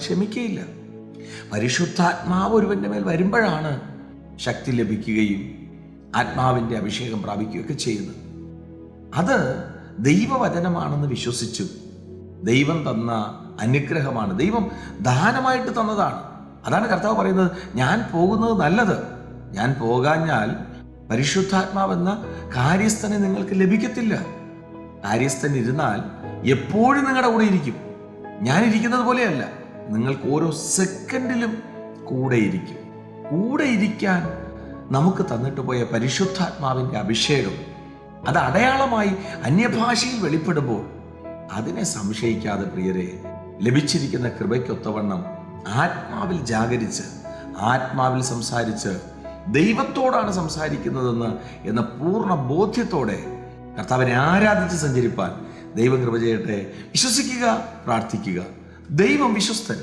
ക്ഷമിക്കുകയില്ല പരിശുദ്ധാത്മാവ് ഒരുവന്റെ മേൽ വരുമ്പോഴാണ് ശക്തി ലഭിക്കുകയും ആത്മാവിന്റെ അഭിഷേകം പ്രാപിക്കുകയൊക്കെ ചെയ്യുന്നത്. അത് ദൈവവചനമാണെന്ന് വിശ്വസിച്ചു. ദൈവം തന്ന അനുഗ്രഹമാണ്. ദൈവം ദാനമായിട്ട് തന്നതാണ്. അതാണ് കർത്താവ് പറയുന്നത്. ഞാൻ പോകുന്നത് നല്ലത്. ഞാൻ പോകാഞ്ഞാൽ പരിശുദ്ധാത്മാവെന്ന കാര്യസ്ഥനെ നിങ്ങൾക്ക് ലഭിക്കത്തില്ല. കാര്യസ്ഥൻ ഇരുന്നാൽ എപ്പോഴും നിങ്ങളുടെ കൂടെ ഇരിക്കും. ഞാൻ ഇരിക്കുന്നത് പോലെയല്ല. നിങ്ങൾക്ക് ഓരോ സെക്കൻഡിലും കൂടെയിരിക്കും കൂടെ ഇരിക്കാൻ നമുക്ക് തന്നിട്ട് പോയ പരിശുദ്ധാത്മാവിന്റെ അഭിഷേകം അത് അടയാളമായി അന്യഭാഷയിൽ വെളിപ്പെടുമ്പോൾ അതിനെ സംശയിക്കാതെ പ്രിയരെ ലഭിച്ചിരിക്കുന്ന കൃപയ്ക്കൊത്തവണ്ണം ആത്മാവിൽ ജാഗരിച്ച് ആത്മാവിൽ സംസാരിച്ച് ദൈവത്തോടാണ് സംസാരിക്കുന്നതെന്ന് എന്ന പൂർണ ബോധ്യത്തോടെ കർത്താവിനെ ആരാധിച്ച് സഞ്ചരിപ്പാൻ ദൈവം കൃപ ചെയ്യട്ടെ. വിശ്വസിക്കുക പ്രാർത്ഥിക്കുക. ദൈവം വിശ്വസ്തൻ.